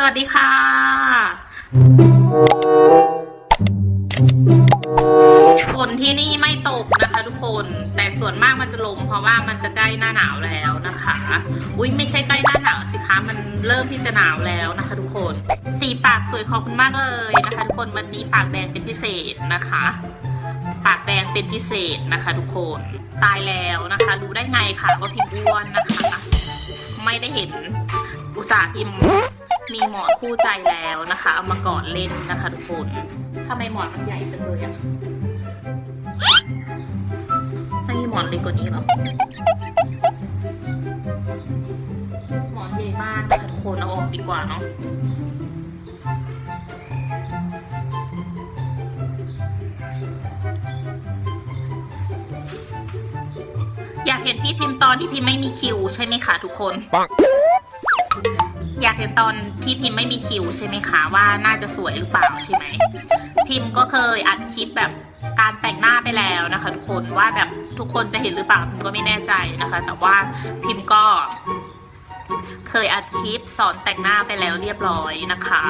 สวัสดีค่ะ ฝนที่นี่ไม่ตกนะคะทุกคน แต่ส่วนมากมันจะลงเพราะว่ามันจะใกล้หน้าหนาวแล้วนะคะ อุ้ยไม่ใช่ใกล้หน้าหนาวสิคะ มันเริ่มที่จะหนาวแล้วนะคะ ทุกคน สีปากสวยขอบคุณมากเลยนะคะ ทุกคน วันนี้ปากแดงเป็นพิเศษนะคะ ปากแดงเป็นพิเศษนะคะ ทุกคน ตายแล้วนะคะ รู้ได้ไงคะว่าพิมพ์อ้วนนะคะ ไม่ได้เห็นอุตส่าห์พิมพ์ มีหมอนคู่ใจแล้วนะคะ เอามากอดเล่นนะคะทุกคนทำไมหมอนมันใหญ่จังเลยอะไม่มีหมอนเล็กกว่านี้หรอหมอนใหญ่มากนะคะทุกคนเอาออกดีกว่าเนาะอยากเห็นพี่พิมพ์ตอนที่พิมพ์ไม่มีคิวใช่ไหมคะทุกคนปัง อยากเห็นตอนที่พิมพ์ไม่มีคิวใช่ไหมคะว่าน่าจะสวยหรือเปล่าใช่ไหมพิมพ์ก็เคยอัดคลิปแบบการแต่งหน้าไปแล้วนะคะ ทุกคนว่าแบบทุกคนจะเห็นหรือเปล่าพิมก็ไม่แน่ใจนะคะ แต่ว่าพิมพ์ก็เคยอัดคลิปสอนแต่งหน้าไปแล้วเรียบร้อยนะคะ